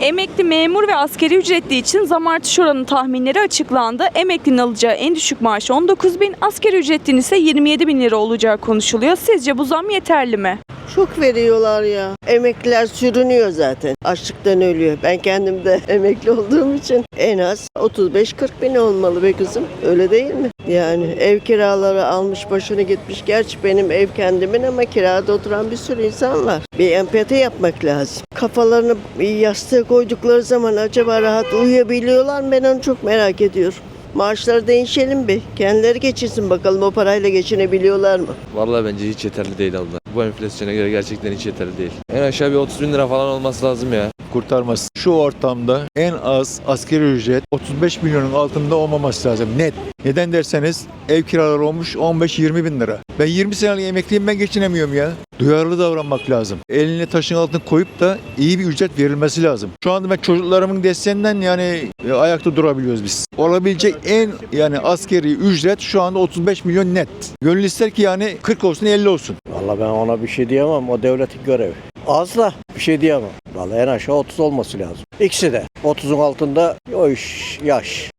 Emekli memur ve askeri ücretli için zam artış oranı tahminleri açıklandı. Emeklinin alacağı en düşük maaş 19 bin, askeri ücretlinin ise 27 bin lira olacağı konuşuluyor. Sizce bu zam yeterli mi? Çok veriyorlar ya. Emekliler sürünüyor zaten. Açlıktan ölüyor. Ben kendim de emekli olduğum için en az 35-40 bin olmalı be kızım. Öyle değil mi? Yani ev kiraları almış başını gitmiş. Gerçi benim ev kendimin ama kirada oturan bir sürü insan var. Bir empati yapmak lazım. Kafalarını yastığa koydukları zaman acaba rahat uyuyabiliyorlar mı? Ben onu çok merak ediyorum. Maaşları değişelim bir. Kendileri geçirsin bakalım o parayla geçinebiliyorlar mı? Vallahi bence hiç yeterli değil abla. Bu enflasyona göre gerçekten hiç yeterli değil. En aşağı bir 30 bin lira falan olması lazım ya. kurtarmaz. Şu ortamda en az askeri ücret 35 milyonun altında olmaması lazım net. Neden derseniz ev kiraları olmuş 15-20 bin lira. Ben 20 senelik emekliyim ben geçinemiyorum ya. Duyarlı davranmak lazım. Elini taşın altına koyup da iyi bir ücret verilmesi lazım. Şu anda ben çocuklarımın desteğinden yani e, ayakta durabiliyoruz biz. Olabilecek en yani askeri ücret şu anda 35 milyon net. Gönül ister ki yani 40 olsun 50 olsun. Vallahi ben ona bir şey diyemem. O devletin görevi. Az da bir şey diyemem. Vallahi en aşağı 30 olması lazım. İkisi de. 30'un altında o iş yaş.